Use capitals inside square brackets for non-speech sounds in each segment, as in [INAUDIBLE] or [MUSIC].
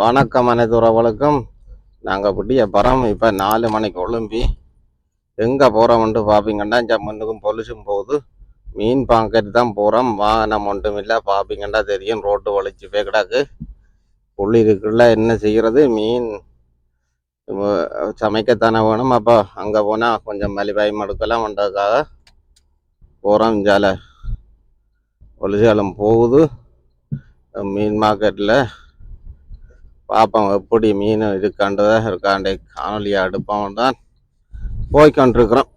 வணக்கம் அனைத்து உறவுகளுக்கும். நாங்கள் விடிய பரம் இப்போ நாலு மணிக்கு ஒழும்பி. எங்கே போகிறோம்ட்டு பார்ப்பீங்கன்னா இந்த முன்னுக்கும் பொலிசும் போகுது. மீன் பாக்கெட் தான் போகிறோம் வாகனம் ஒன்றும் இல்லை பார்ப்பீங்கன்னா தெரியும் ரோட்டு வலிச்சு போய் கிடக்கு. புள்ளி இருக்குள்ள என்ன செய்கிறது மீன் சமைக்கத்தானே வேணும். அப்போ அங்கே போனால் கொஞ்சம் மலிவாயும் எடுக்கலாம். வந்ததுக்காக போகிறோம் ஜால ஒலிசாலம் போகுது. மீன் மார்க்கெட்டில் பார்ப்போம் எப்படி மீன் இருக்காண்டதா இருக்காண்டே காணொலியாக எடுப்போம் தான் போய்கொண்டிருக்கிறோம்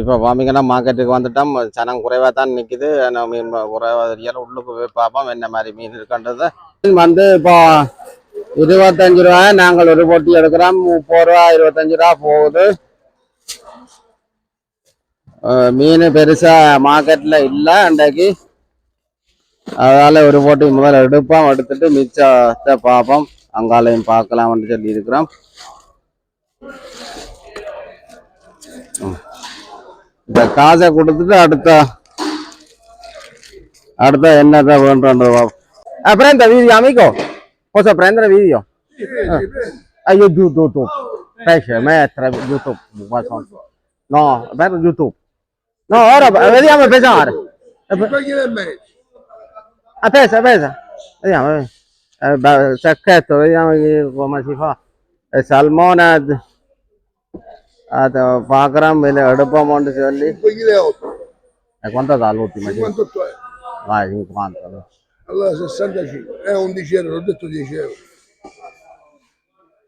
இப்போ பார்த்தீங்கன்னா மார்க்கெட்டுக்கு வந்துட்டோம். சனம் குறைவாக தான் நிற்கிது ஆனால் மீன் குறைவாக தெரியல உள்ளுக்கு போய் பார்ப்போம் என்ன மாதிரி மீன் இருக்கான்றது. மீன் வந்து இப்போ இருபத்தஞ்சு ரூபா நாங்கள் ஒரு போட்டி எடுக்கிறோம். முப்பது ரூபா இருபத்தஞ்சு ரூபா போகுது. மீன் பெருசாக மார்க்கெட்டில் இல்லை அன்றைக்கு. அதனால ஒரு போட்டி முதல்ல எடுப்போம் எடுத்துட்டு மிச்சத்தை பார்ப்போம் அங்காலையும் பார்க்கலாம்னு சொல்லி இருக்கிறோம் இந்த காசை கொடுத்துட்டு அடுத்த அடுத்த என்னத்தை வேண்டது பார்ப்போம் Ah, prenda video, amico. Posso prendere video? Ah, io YouTube. Pesce, mettere YouTube. qua sotto. No, per YouTube. No, ora vediamo pesare. Togli del mezzo. Ah, pesa, pesa. Vediamo, vediamo. Eh, beh, sacchetto, vediamo che- come si fa. Eh, salmone ad, ad pagram, viene எடுப்போம்னு சொல்லி Togli le 8. Eh, quanto dà l'ultima? 58 euro. Vai, 50. dai. Allora 65. È 11 euro, ho detto 10 euro.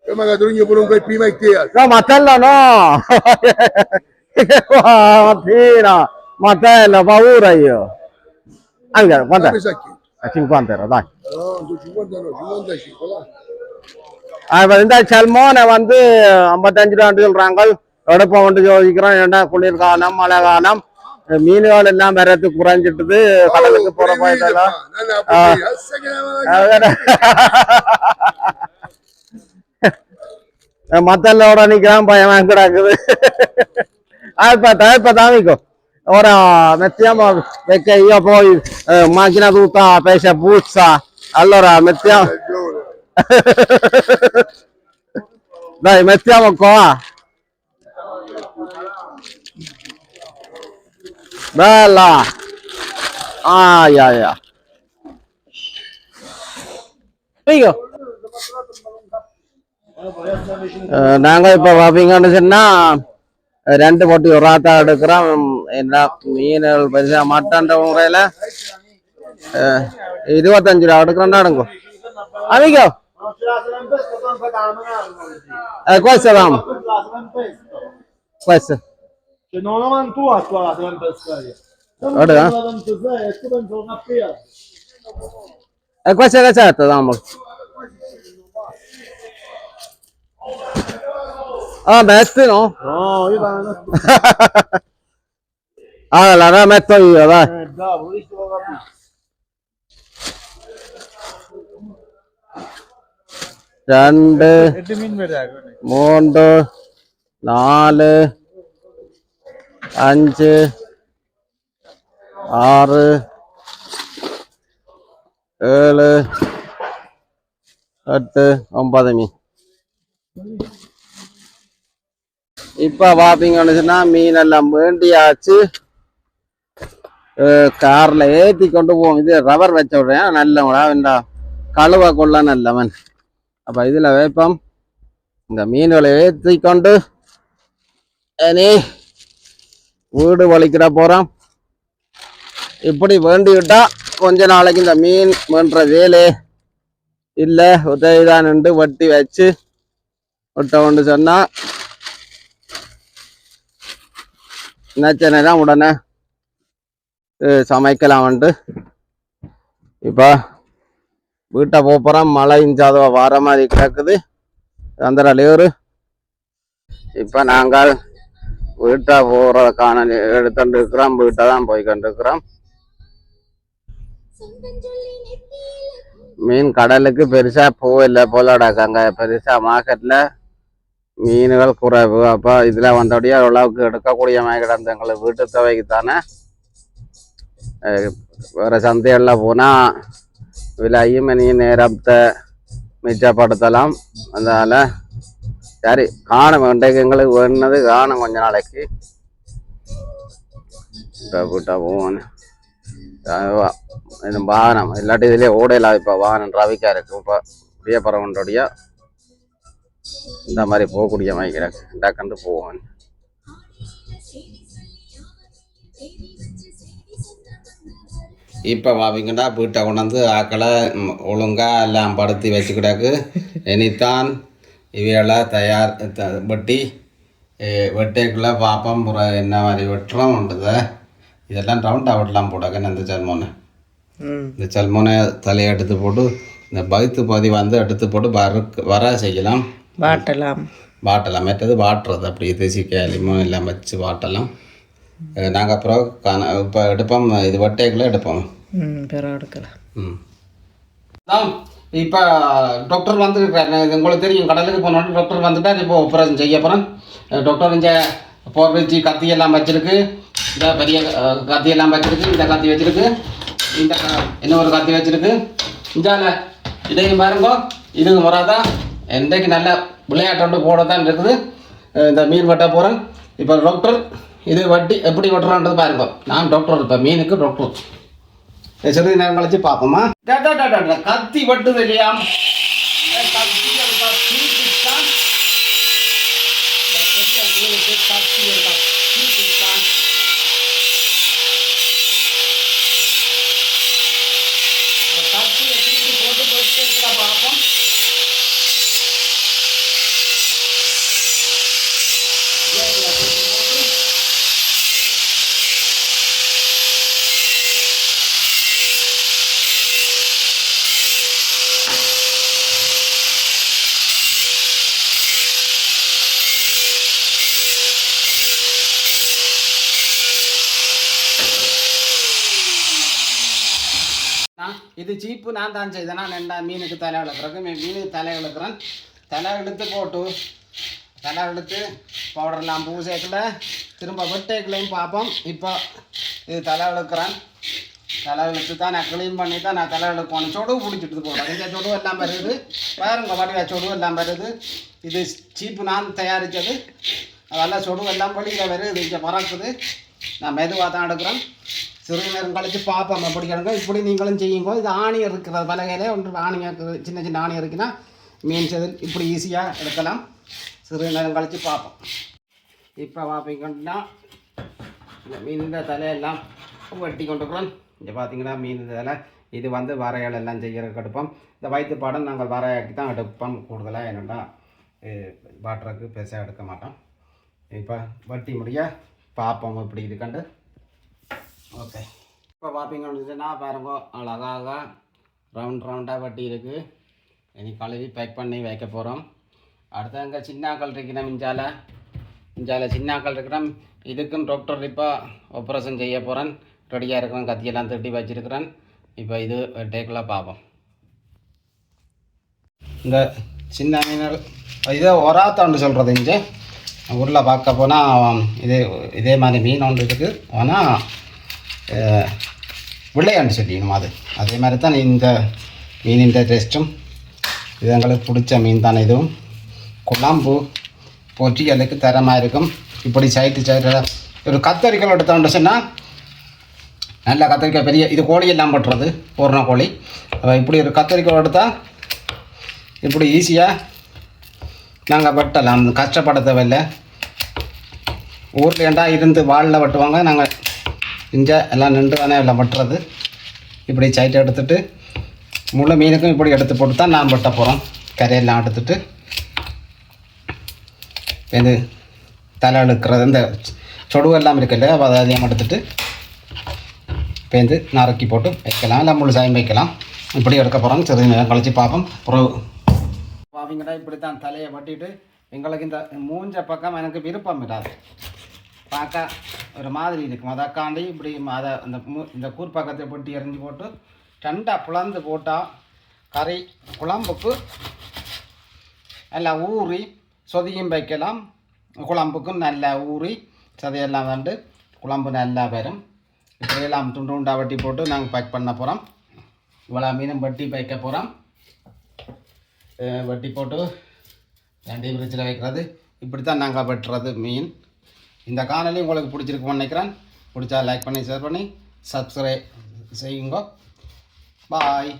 E magari ogni pure un quel prima e te. No, Mattello no! [LAUGHS] Che qua, mattina! Mattello, paura io! Anche, quanto Come è? sa chi? Eh, 50 euro, dai. No, su 50 no, 55. Va. இப்ப இந்த சல்மோனை வந்து ஐம்பத்தஞ்சு ரூபா சொல்றாங்க எடுப்போம் வந்து யோசிக்கிறோம் ஏன்னா குளிர்காலம் மழை காலம் மீன்கள் எல்லாம் வரத்து குறைஞ்சிட்டுது கடலுக்கு போற போயதெல்லாம் மத்தல்லோட நிக்கிறான் பயமா கிடக்குது இப்ப இப்ப தாமிக்கும் ora mettiamo perché io poi eh, macchina tutta pesce puzza allora mettiamo dai mettiamo qua bella ai ai ai Figo. அஹ் நாங்க இப்ப பாப்பீங்கன்னு சொன்னா அஹ் ரெண்டு போட்டி ஒரு ஆத்தா எடுக்கிறோம் என்ன மீன்கள் பெருசா மட்டன்ற முறையில அஹ் இருபத்தஞ்சு ரூபா எடுக்கிறோம்னா எடுங்க அமிகோ Eh, questo Ram, questo. Cioè, non ho mantuato qua la sempre storia. Guarda, eh. E tu penso una pia. E questo è ricetta, Ram. Ah, Matt, no? No, io non Ah, la, la metto io, dai. Eh, bravo, questo lo capisco. രണ്ട് മൂന്ന് നാല് അഞ്ച് ആറ് ഏഴ് എട്ട് ഒമ്പത് മീൻ இப்போ பாத்தீங்கன்னு சொன்னா மீன் எல்லாம் வேண்டியாச்சு காரில் ஏற்றி கொண்டு போவோம். இது ரவர் வச்ச விடுறேன் நல்லவங்களா? வேண்டா கழுவ கொள்ள நல்லவன். அப்போ இதில் வைப்போம் இந்த மீன்களை ஏற்றி கொண்டு இனி வீடு வலிக்கிற போகிறோம் இப்படி வேண்டிவிட்டா கொஞ்ச நாளைக்கு இந்த மீன் வேண்ட வேலை இல்லை உதவிதான் நின்று வட்டி வச்சு விட்ட ஒன்று சொன்னால் நினச்ச உடனே அஹ், சமைக்கலாம்ன்ட்டு இப்போ வீட்டை போகிறோம் மழை இஞ்சாதோ வர மாதிரி கிடக்குது அந்த லேரு இப்போ நாங்கள் வீட்டை போகிறதுக்கான எடுத்துட்டு இருக்கிறோம் வீட்டை தான் போய் கொண்டிருக்கிறோம் மீன் கடலுக்கு பெருசாக பூ இல்லை போலடா போலடாக்காங்க பெருசாக மார்க்கெட்டில் மீன்கள் குறைவு. அப்போ இதில் வந்தபடியே ஓரளவுக்கு எடுக்கக்கூடிய மாதிரி எங்களுக்கு வீட்டு தேவைக்கு தானே. அஹ் வேற சந்தைகள்ல விலையும் இனி நேரத்தை மிச்சப்படுத்தலாம். அதனால் சரி காணும் இன்றைக்கு எங்களுக்கு வேணுனது காணும் கொஞ்ச நாளைக்கு. இப்போ விட்டா போவோம். இது வாகனம். இல்லாட்டி இதிலே ஓடையில் இப்போ வாகனம் டிராஃபிக்காக இருக்கு. இப்போ புதிய பரவனுடைய இந்த மாதிரி போகக்கூடிய மாதிரி கிடக்கு. டக்குன்னு போவோம் இப்போ வாவிங்கடா வீட்டை கொண்டாந்து ஆக்களை ம், ஒழுங்கா எல்லாம் படுத்தி வச்சுக்கிடாக்கு இனித்தான் இவைகளை தயார் வெட்டி வெட்டைக்குள்ளே பார்ப்போம் புற- என்ன மாதிரி வெட்டுறோம் உண்டுத. இதெல்லாம் ரவுண்டாக வெட்டலாம் போடாக்க இந்த சல்மோனை. இந்த சல்மோனை தலையை எடுத்து போட்டு இந்த பகுத்து பகுதி வந்து எடுத்து போட்டு வர வர செய்யலாம். வாட்டலாம். வாட்டலாம். மற்றது வாட்டுறது. அப்படி தேசிக்காய் லிமம் எல்லாம் வச்சு வாட்டலாம். நாங்கள் அப்புறம் கன இப்போ எடுப்போம். இது வட்டைக்குள்ளே எடுப்போம். ம் பிறகு எடுக்கலாம். ம். இப்போ டாக்டர் வந்துருக்காரு இது உங்களுக்கு தெரியும். கடலுக்கு போனோன்னு டாக்டர் வந்துட்டார் இப்போ ஆப்ரேஷன் செய்ய போகிறேன் டாக்டர் இந்த போர் வச்சு கத்தி எல்லாம் வச்சிருக்கு. இந்த பெரிய கத்தி எல்லாம் வச்சிருக்கு. இந்த கத்தி வச்சிருக்கு. இந்த இன்னொரு கத்தி வச்சிருக்கு. இந்தால இதையும் பாருங்க. இதுக்கு முறாதா? என்றைக்கு நல்ல விளையாட்டு போட தான் இருக்குது. இந்த மீன் வெட்ட போகிறேன் இப்போ டாக்டர் இது வட்டி எப்படி வெட்டுறான்றது பாருங்க. நான் டாக்டர் இருப்பேன் மீனுக்கு டாக்டர் சிறிது நேரம் கழிச்சு பார்ப்போமா? கத்தி வெட்டுது இல்லையா? ஏ, கத்தி எடுப்பா, தூக்கிட்டான். இந்த பெரிய மீனுக்கு கத்தி எடுப்பா, தூக்கிட்டான். இந்த கத்தியை தூக்கி போட்டு வெட்டுறதுல பார்ப்போம் ஏத்துல தூக்கி போட்டு நான் இது சீப்பு நான் தான் செய்தேன்? நான் மீனுக்கு தலை இழுக்கிறதுக்கு மீனுக்கு தலை இழுக்கிறேன் தலை இழுத்து போட்டு தலை இழுத்து பவுடர்லாம் பூசைக்குள்ள திரும்ப வெட்டைக்குள்ளையும் பார்ப்போம். இப்போ இது தலை இழுக்கிறேன் தலை இழுத்து தான் நான் க்ளீன் பண்ணி தான் நான் தலை இழுக்கணும் சொடு பிடிச்சிட்டு போகிறேன் இந்த சொடு எல்லாம் வருது. பாருங்க வடிவா சொடு எல்லாம் வருது. இது சீப்பு நான் தயாரித்தது. அதெல்லாம் சொடு எல்லாம் வெளியில் வருது. இங்கே பறக்குது. நான் மெதுவாக தான் எடுக்கிறேன். சிறிது நேரம் பார்ப்போம் எப்படி கிடக்கும் இப்படி நீங்களும் செய்யுங்க. இது ஆணியம் இருக்கிறது. பலகையிலே ஒன்று ஆணியம் இருக்குது. சின்ன சின்ன ஆணியம் இருக்குன்னா மீன் செதில் இப்படி ஈஸியாக எடுக்கலாம். சிறிது நேரம் கழித்து பார்ப்போம் இப்போ பார்ப்பீங்கன்னா இந்த மீன் தலையெல்லாம் வெட்டி கொண்டுக்கிறோம் இங்கே பார்த்தீங்கன்னா மீன் தலை. இது வந்து வரையல் எல்லாம் செய்கிறதுக்கு எடுப்போம். இந்த வயிற்று பாடம் நாங்கள் வரையாக்கி தான் எடுப்போம். கூடுதலாக என்னென்னா வாட்டருக்கு பெருசாக எடுக்க மாட்டோம். இப்போ வட்டி முடிய பார்ப்போம் இப்படி இது கண்டு ஓகே. இப்போ பார்ப்பீங்கன்னா பாருங்க அழகாக ரவுண்ட் ரவுண்டாக வட்டி இருக்குது இனி கழுவி பேக் பண்ணி வைக்க போகிறோம் அடுத்து அங்கே சின்னாக்கள் இருக்கிற மிஞ்சால மிஞ்சால சின்னாக்கள் இருக்கிறோம் இதுக்கும் டாக்டர் இப்போ ஆப்ரேஷன் செய்ய போகிறேன் ரெடியாக இருக்கிறேன் கத்தியெல்லாம் திருட்டி வச்சுருக்கிறேன். இப்போ இது டேக்கில் பார்ப்போம். இந்த சின்ன மீன்கள் இதே ஒராத்தாண்டு சொல்கிறது இங்கே ஊரில் பார்க்க போனால் இதே இதே மாதிரி மீன் ஒன்று இருக்குது ஆனால் விளையாண்டு சொல்லிடணும் அது. அதே மாதிரி தான் இந்த மீனின் டேஸ்ட்டும் இது எங்களுக்கு பிடிச்ச மீன் தான் இதுவும். குழம்பு பொற்றியலுக்கு தரமாக இருக்கும். இப்படி சைட்டு சைட்டு ஒரு கத்தரிக்கல் எடுத்தோம்னு சொன்னால் நல்ல கத்திரிக்காய் பெரிய இது கோழி எல்லாம் போட்டுறது பூர்ண கோழி. இப்படி ஒரு கத்திரிக்காய் எடுத்தால் இப்படி ஈஸியாக நாங்கள் வெட்டலாம். கஷ்டப்பட தேவையில்லை. ஊரில் ஏண்டா இருந்து வாளில் வெட்டுவாங்க நாங்கள் இங்கே எல்லாம் நின்று தானே எல்லாம் வெட்டுறது? இப்படி சைட்டை எடுத்துட்டு முழு மீனுக்கும் இப்படி எடுத்து போட்டு தான் நான் வெட்ட போகிறோம் கரையெல்லாம் எடுத்துட்டு இது தலை இழுக்கிறது இந்த சொடுவெல்லாம் இருக்குல்ல அப்ப அதையும் எடுத்துட்டு பேந்து நறுக்கி போட்டு வைக்கலாம். இல்லை முழுசாயும் வைக்கலாம். இப்படி எடுக்க போகிறோம் சிறிது நேரம் கழிச்சு பார்ப்போம். அப்புறம் பாவீங்கடா இப்படி தான் தலையை வட்டிட்டு எங்களுக்கு இந்த மூஞ்ச பக்கம் எனக்கு விருப்பம் இல்லாது பார்க்க ஒரு மாதிரி இருக்கும் காண்டி இப்படி அதை அந்த மூ இந்த கூர்பக்கத்தை போட்டு எறிஞ்சு போட்டு ரெண்டாக பிளந்து போட்டால் கறி குழம்புக்கு நல்லா ஊறி சொதியும் வைக்கலாம். குழம்புக்கும் நல்லா ஊறி சதையெல்லாம் வந்து குழம்பு நல்லா வரும். இப்படியெல்லாம் துண்டு உண்டா வட்டி போட்டு நாங்கள் பேக் பண்ண போகிறோம் இவ்வளோ மீனும் வட்டி வைக்க போகிறோம் வட்டி போட்டு ரெண்டையும் பிரிட்ஜில் வைக்கிறது. இப்படி தான் நாங்கள் வெட்டுறது மீன். இந்த காணொலி உங்களுக்கு பிடிச்சிருக்கும்னு நினைக்கிறேன். பிடிச்சா லைக் பண்ணி ஷேர் பண்ணி சப்ஸ்கிரைப் செய்யுங்க. பாய்